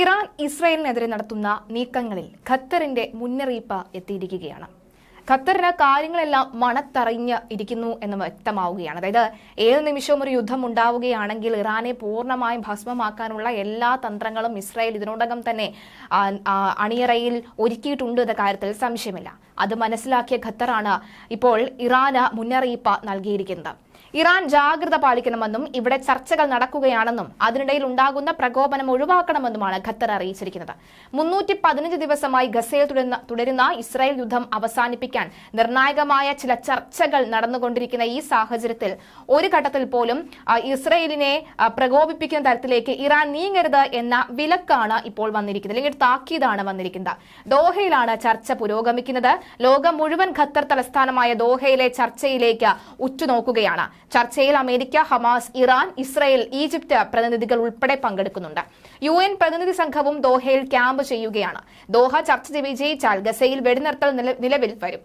Iran ഇസ്രയേലിനെതിരെ നടത്തുന്ന നീക്കങ്ങളിൽ ഖത്തറിന്റെ മുന്നറിയിപ്പ് എത്തിയിരിക്കുകയാണ്. ഖത്തറിന് കാര്യങ്ങളെല്ലാം മണത്തറിഞ്ഞ് ഇരിക്കുന്നു എന്ന് വ്യക്തമാവുകയാണ്. അതായത് ഏത് നിമിഷവും ഒരു യുദ്ധം ഉണ്ടാവുകയാണെങ്കിൽ ഇറാനെ പൂർണമായും ഭസ്മമാക്കാനുള്ള എല്ലാ തന്ത്രങ്ങളും ഇസ്രായേൽ ഇതിനോടകം തന്നെ അണിയറയിൽ ഒരുക്കിയിട്ടുണ്ട് എന്ന കാര്യത്തിൽ സംശയമില്ല. അത് മനസ്സിലാക്കിയ ഖത്തറാണ് ഇപ്പോൾ ഇറാന് മുന്നറിയിപ്പ് നൽകിയിരിക്കുന്നത്. ഇറാൻ ജാഗ്രത പാലിക്കണമെന്നും ഇവിടെ ചർച്ചകൾ നടക്കുകയാണെന്നും അതിനിടയിൽ ഉണ്ടാകുന്ന പ്രകോപനം ഒഴിവാക്കണമെന്നുമാണ് ഖത്തർ അറിയിച്ചിരിക്കുന്നത്. മുന്നൂറ്റി പതിനഞ്ച് ദിവസമായി ഗസയിൽ തുടരുന്ന തുടരുന്ന ഇസ്രായേൽ യുദ്ധം അവസാനിപ്പിക്കാൻ നിർണായകമായ ചില ചർച്ചകൾ നടന്നുകൊണ്ടിരിക്കുന്ന ഈ സാഹചര്യത്തിൽ ഒരു ഘട്ടത്തിൽ പോലും ഇസ്രയേലിനെ പ്രകോപിപ്പിക്കുന്ന തരത്തിലേക്ക് ഇറാൻ നീങ്ങരുത് എന്ന വിലക്കാണ് ഇപ്പോൾ വന്നിരിക്കുന്നത്. അല്ലെങ്കിൽ താക്കീതാണ് വന്നിരിക്കുന്നത്. ദോഹയിലാണ് ചർച്ച പുരോഗമിക്കുന്നത്. ലോകം മുഴുവൻ ഖത്തർ തലസ്ഥാനമായ ദോഹയിലെ ചർച്ചയിലേക്ക് ഉറ്റുനോക്കുകയാണ്. ചർച്ചയിൽ America Hamas Iran Israel Egypt പ്രതിനിധികൾ ഉൾപ്പെടെ പങ്കെടുക്കുന്നുണ്ട്. യു എൻ പ്രതിനിധി സംഘവും ദോഹയിൽ ക്യാമ്പ് ചെയ്യുകയാണ്. ദോഹ ചർച്ച വിജയിച്ചാൽ ഗസയിൽ വെടിനിർത്തൽ നിലവിൽ വരും.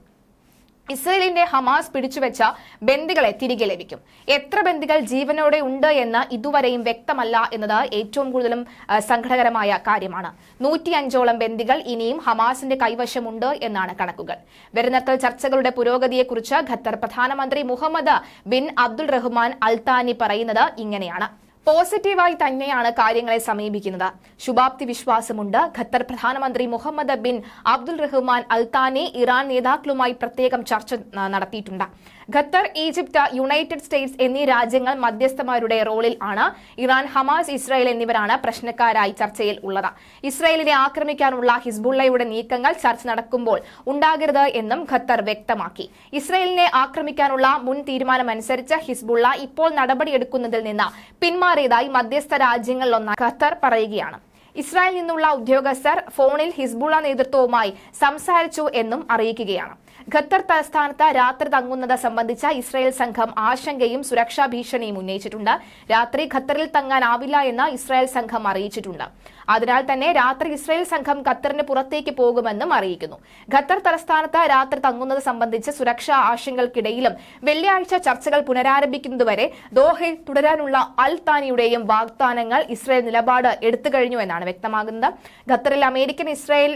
ഇസ്രയേലിന്റെ ഹമാസ് പിടിച്ചുവെച്ച ബന്ദികളെ തിരികെ ലഭിക്കും. എത്ര ബന്ദികൾ ജീവനോടെ ഉണ്ട് എന്ന് ഇതുവരെയും വ്യക്തമല്ല എന്നത് ഏറ്റവും കൂടുതലും സംഘടകരമായ കാര്യമാണ്. നൂറ്റി അഞ്ചോളം ബന്ദികൾ ഇനിയും ഹമാസിന്റെ കൈവശമുണ്ട് എന്നാണ് കണക്കുകൾ. വെടിനിർത്തൽ ചർച്ചകളുടെ പുരോഗതിയെക്കുറിച്ച് ഖത്തർ പ്രധാനമന്ത്രി Mohammed bin Abdul Rahman Al Thani പറയുന്നത് ഇങ്ങനെയാണ്. പോസിറ്റീവായി തന്നെയാണ് കാര്യങ്ങളെ സമീപിക്കുന്നത്. ശുഭാപ്തി വിശ്വാസമുണ്ട്. ഖത്തർ പ്രധാനമന്ത്രി Mohammed bin Abdul Rahman Al Thani Iran നേതാക്കളുമായി പ്രത്യേകം ചർച്ച നടത്തിയിട്ടുണ്ട്. ഖത്തർ ഈജിപ്ത് യുണൈറ്റഡ് സ്റ്റേറ്റ്സ് എന്നീ രാജ്യങ്ങൾ മധ്യസ്ഥമാരുടെ റോളിൽ ആണ്. ഇറാൻ ഹമാസ് ഇസ്രായേൽ എന്നിവരാണ് പ്രശ്നക്കാരായി ചർച്ചയിൽ ഉള്ളത്. ഇസ്രായേലിനെ ആക്രമിക്കാനുള്ള ഹിസ്ബുള്ളയുടെ നീക്കങ്ങൾ ചർച്ച നടക്കുമ്പോൾ ഉണ്ടാകരുത് എന്നും ഖത്തർ വ്യക്തമാക്കി. ഇസ്രായേലിനെ ആക്രമിക്കാനുള്ള മുൻ തീരുമാനമനുസരിച്ച് ഹിസ്ബുള്ള ഇപ്പോൾ നടപടിയെടുക്കുന്നതിൽ നിന്ന് പിന്മാറിയതായി മധ്യസ്ഥ രാജ്യങ്ങളിലൊന്നായി ഖത്തർ പറയുകയാണ്. ഇസ്രായേൽ നിന്നുള്ള ഉദ്യോഗസ്ഥർ ഫോണിൽ ഹിസ്ബുള്ള നേതൃത്വവുമായി സംസാരിച്ചു എന്നും അറിയിക്കുകയാണ്. ഖത്തർ തലസ്ഥാനത്ത് രാത്രി തങ്ങുന്നത് സംബന്ധിച്ച ഇസ്രായേൽ സംഘം ആശങ്കയും സുരക്ഷാ ഭീഷണിയും ഉന്നയിച്ചിട്ടുണ്ട്. രാത്രി ഖത്തറിൽ തങ്ങാനാവില്ല എന്ന് ഇസ്രായേൽ സംഘം അറിയിച്ചിട്ടുണ്ട്. അതിനാൽ തന്നെ രാത്രി ഇസ്രായേൽ സംഘം ഖത്തറിന് പുറത്തേക്ക് പോകുമെന്നും അറിയിക്കുന്നു. ഖത്തർ തലസ്ഥാനത്ത് രാത്രി തങ്ങുന്നത് സംബന്ധിച്ച് സുരക്ഷാ ആശങ്കകൾക്കിടയിലും വെള്ളിയാഴ്ച ചർച്ചകൾ പുനരാരംഭിക്കുന്നതുവരെ ദോഹയിൽ തുടരാനുള്ള അൽ താനിയുടെയും വാഗ്ദാനങ്ങൾ ഇസ്രായേൽ നിലപാട് എടുത്തു കഴിഞ്ഞു എന്നാണ് വ്യക്തമാകുന്നത്. ഖത്തറിൽ അമേരിക്കൻ ഇസ്രായേൽ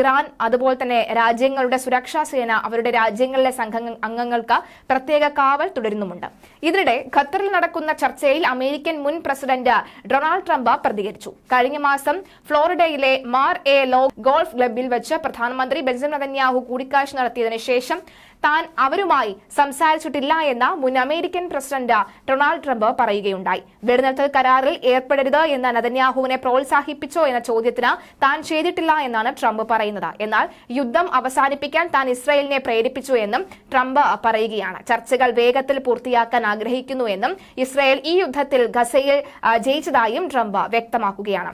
ഇറാൻ അതുപോലെ തന്നെ രാജ്യങ്ങളുടെ സുരക്ഷാ സേന അവരുടെ രാജ്യങ്ങളിലെ സംഘ അംഗങ്ങൾക്ക് പ്രത്യേക കാവൽ തുടരുന്നുമുണ്ട്. ഇതിനിടെ ഖത്തറിൽ നടക്കുന്ന ചർച്ചയിൽ അമേരിക്കൻ മുൻ പ്രസിഡന്റ് ഡൊണാൾഡ് ട്രംപ് പ്രതികരിച്ചു. കഴിഞ്ഞ മാസം ഫ്ലോറിഡയിലെ മാർ എ ലോ ഗോൾഫ് ക്ലബിൽ വെച്ച് പ്രധാനമന്ത്രി ബെഞ്ചമിൻ നതന്യാഹു കൂടിക്കാഴ്ച നടത്തിയതിനു ശേഷം താൻ അവരുമായി സംസാരിച്ചിട്ടില്ല എന്ന് മുൻ അമേരിക്കൻ പ്രസിഡന്റ് ഡൊണാൾഡ് ട്രംപ് പറയുകയുണ്ടായി. വെടിനിർത്തൽ കരാറിൽ ഏർപ്പെടരുത് എന്ന നതന്യാഹുവിനെ പ്രോത്സാഹിപ്പിച്ചോ എന്ന ചോദ്യത്തിന് താൻ ചെയ്തിട്ടില്ല എന്നാണ് ട്രംപ് പറയുന്നത്. എന്നാൽ യുദ്ധം അവസാനിപ്പിക്കാൻ താൻ ഇസ്രായേലിനെ പ്രേരിപ്പിച്ചു എന്നും ട്രംപ് പറയുകയാണ്. ചർച്ചകൾ വേഗത്തിൽ പൂർത്തിയാക്കാൻ ആഗ്രഹിക്കുന്നു എന്നും ഇസ്രായേൽ ഈ യുദ്ധത്തിൽ ഗസയിൽ ജയിച്ചതായും ട്രംപ് വ്യക്തമാക്കുകയാണ്.